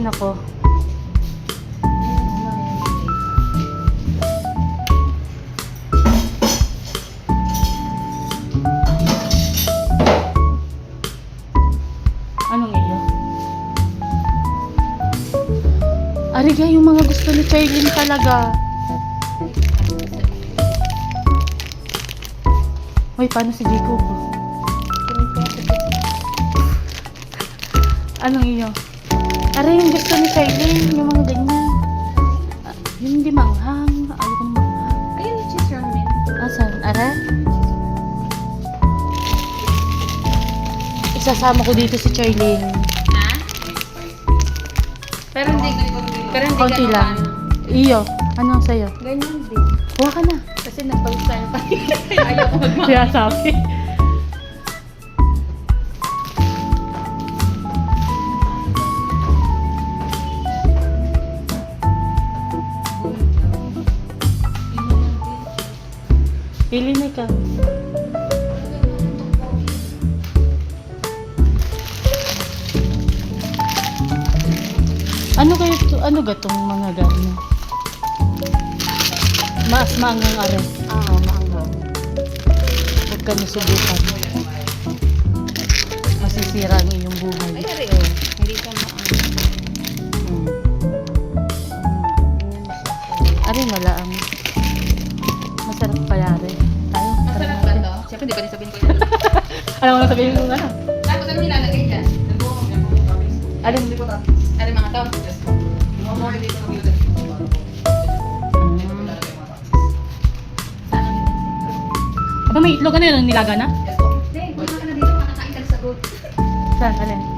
nako. Anong iyo? Ariga, yung mga gusto ni Charlene talaga. Hoy, paano si Jacob? Anong iyo? Aray, yung gusto ni Charlene, yung mga ganyan. Ah, yung hindi manghang. Ayaw kong manghang. Ayun cheese ramen. Asan? Ara? Isasama ko dito si Charlene. Ha? Pero hindi, pero hindi Konti ganun lang. Iyo, anong sa'yo? Ganyan din. Kuha ka na. Kasi nagpag-style pa. Kaya ayaw ko magmahal. Kaya sabi. Pili na ka. Ano kayo to? Ano ga tong mga gano? Mas maangang ares. Oo, maanghang. Huwag ka nasubukan. Masisira ang iyong Ay, buhay. ari oh. Hindi ka maanghang. Hmm. Ari wala Siyempre, di ba nasabihin ko yun? Alam mo na sabihin mo ano? Tapos ano nilalagay dyan? Alin? Ano mga to? Aba may itlog ano yun? Nilaga na? Hindi, kumain ka na dito. Makakain ka sa sagot. Saan? Alin?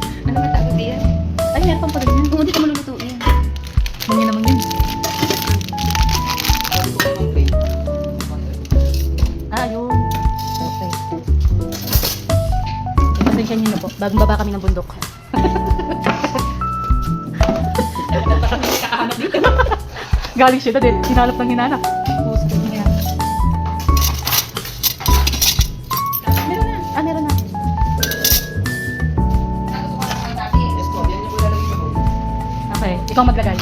Galing siya din. Hinalap ng niya. Meron na. Ah, meron na. Okay. Ikaw maglagay.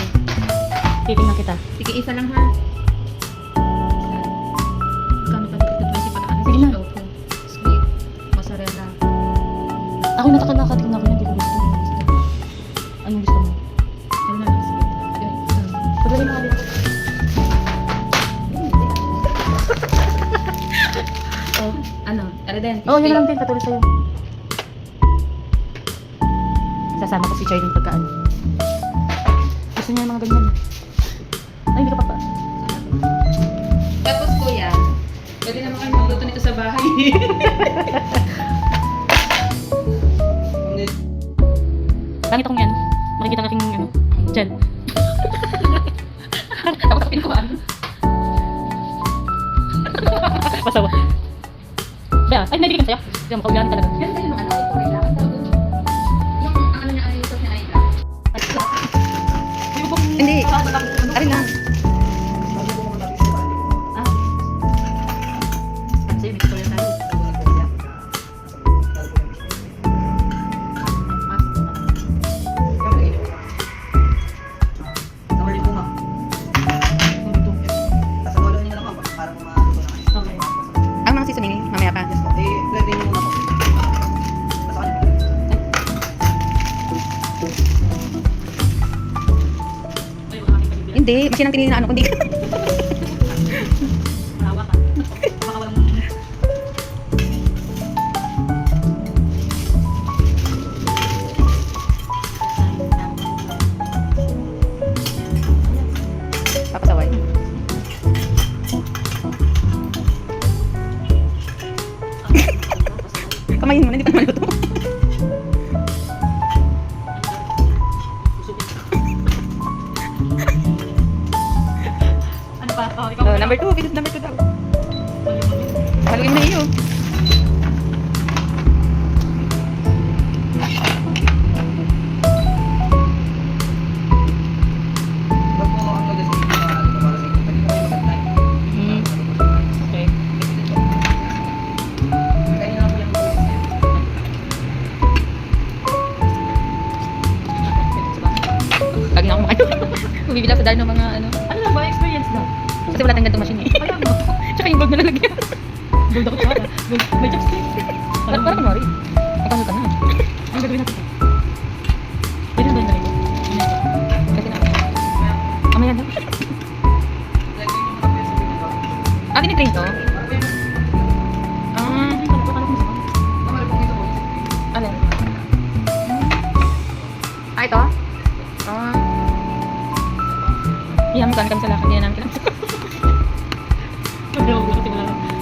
Titingnan kita. Sige, isa lang ha. Kano pa dito? 20 pa Sige na. Sweet. Mozzarella. Ako natakal nakatingin ako. Oh yun lang din. Patuloy sa'yo. Sasama ko si Charlene pagkaan. Gusto niya yung mga ganyan. Ay, hindi ka pa pa. Tapos kuya, pwede naman kayo magluto nito sa bahay. Pangit akong yan. Makikita ng aking ano, gel. Tapos pinukuhan. Pasawa. Bea, ay, nabigyan sa'yo. Hindi mo kaulan talaga. Yan yung ano, ito kailangan dun. Yung ano niya, ay sauce niya ay. Hindi. Ari na. Hindi, masin ang ano, ka. Baka walang... Papasaway. Kamayin mo na, hindi pa naman luto. Number two, bilis number two daw. Haluin na iyo. Hmm. Okay. Bumibili ako dahil ng mga ano. Ano ba? Experience lang. Kasi wala tayong gantong machine eh. Alam mo. Tsaka yung gold na lalagyan. Gold ako tsaka. Gold. May chopstick. Parang parang kunwari. Magkano ka na? Ang gagawin natin. Pwede na ba yung ganito? Kasi na. Amaya na. Ah, tinitrain to? Ah, ano? Ah, ito? Ah. Yan, magkano kami sa lakad. Na namin kailangan.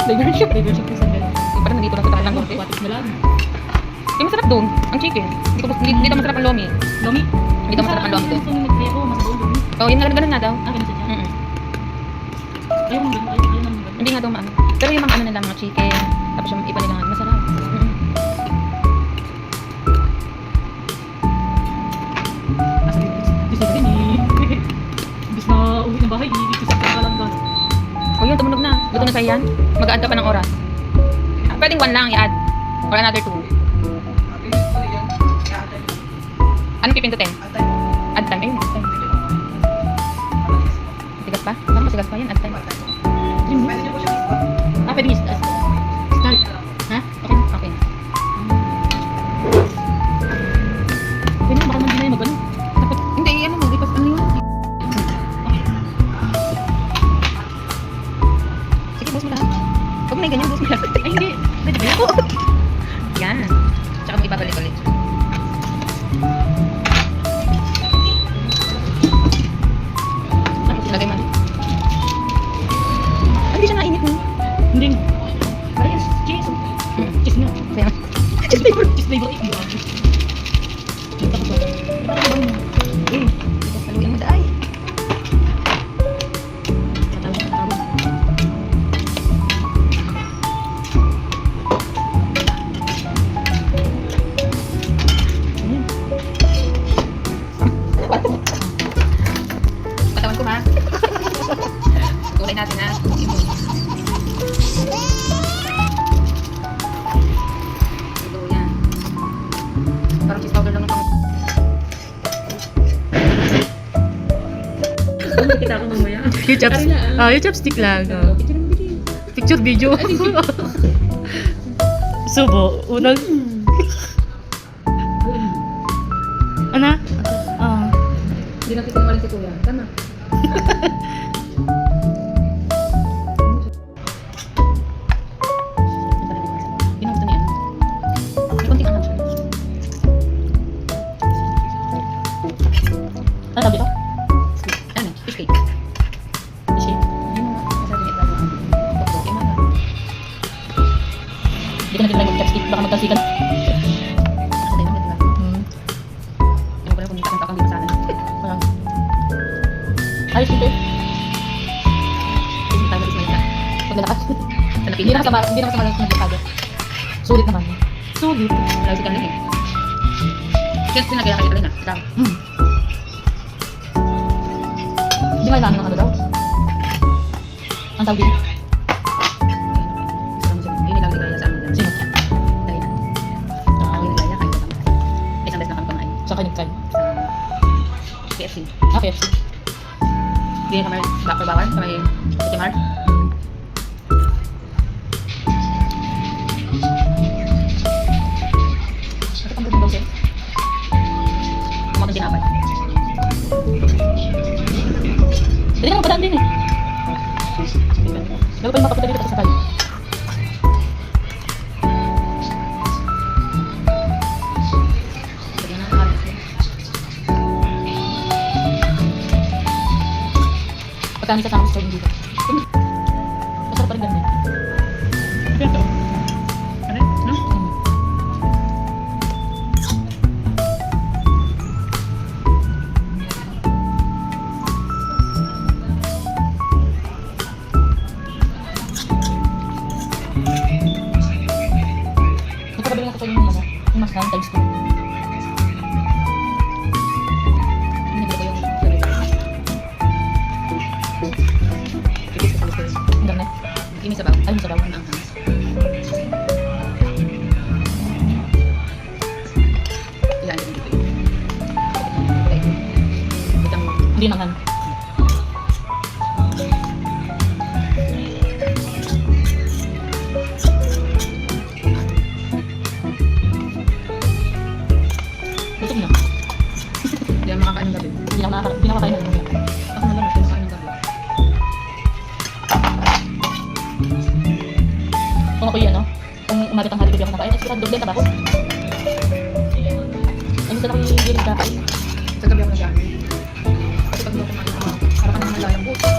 Diversion. Diversion ko sa ganito. Yung parang nandito lang sa talang konti. Watis na lang. Yung masarap doon, ang chicken. Hindi ko hindi daw masarap ang lomi. Lomi. Daw masarap ang lomi doon. Gusto nyo nag-kaya ko, masabaw lomi. Oh, yung ganun na daw. Ah, ganun. Mm ayaw naman ganun. Hindi nga daw maano. Pero yung mga ano nila, mga chicken, tapos yung iba nila, masarap. Mm Nasa. Diyos na din eh. Diyos na uwi ng bahay. Diyos sa kalangan. O yun, tumunog na. Luto na sa'yo yan. Mag-add ka pa ng oras. Pwedeng one lang i-add. Or another two. Anong pipin to 10? Add time. Ayun, add time. Masigas pa? Parang masigas pa yan. Add time. Ah, Tulay natin ha. Ito yan. Parang cheese powder lang ito. Kita ako mamaya. Yung chops, na, ah, yung chopstick lang. Oh, Oh. picture video. Subo. Unang, ano? Ah. Hindi natin sinungaling si Kuya. Tama. Ano sabi ko? Ano? Fish cake. Fish cake? Hindi ko na tinry mag-chopstick. Baka lang. lang. Parang. Ayos dito eh. Hindi tayo malis na Pag nalakas. Sa Hindi na kasama, hindi na kasama ng nagkakado. Sulit naman. Sulit. Lalo si Carlin eh. Kaya sila kaya kaya na. Ikaw. Hmm. Hindi man namin nakalagot. Ang tawag din. KFC. Ah, KFC. Hindi kami bakal bawal sa may Kitimar. Ito Dali naman padaan din eh. Bago pa yung makapunta dito sa kayo. Sabi na ng halos. Pagka may kasama sa store dito. Masarap pa rin ganun eh. Nagkakabili nga ako sa yung ano, yung mas lang times 2. Binibili ko yung ko. Ko gusto. Ang dami. Hindi may sabaw. Ay, yung sabaw. Ang anghang. Ilaan din dito yun. kung ako no? Kung umagat ang haligabi ako nakain, at sigurado doble tabako. Ano sa nakikigilig kakain? Sa gabi ako nag-amin. Kasi pag hindi ako kumain, ah, parang kanang nalayang buto.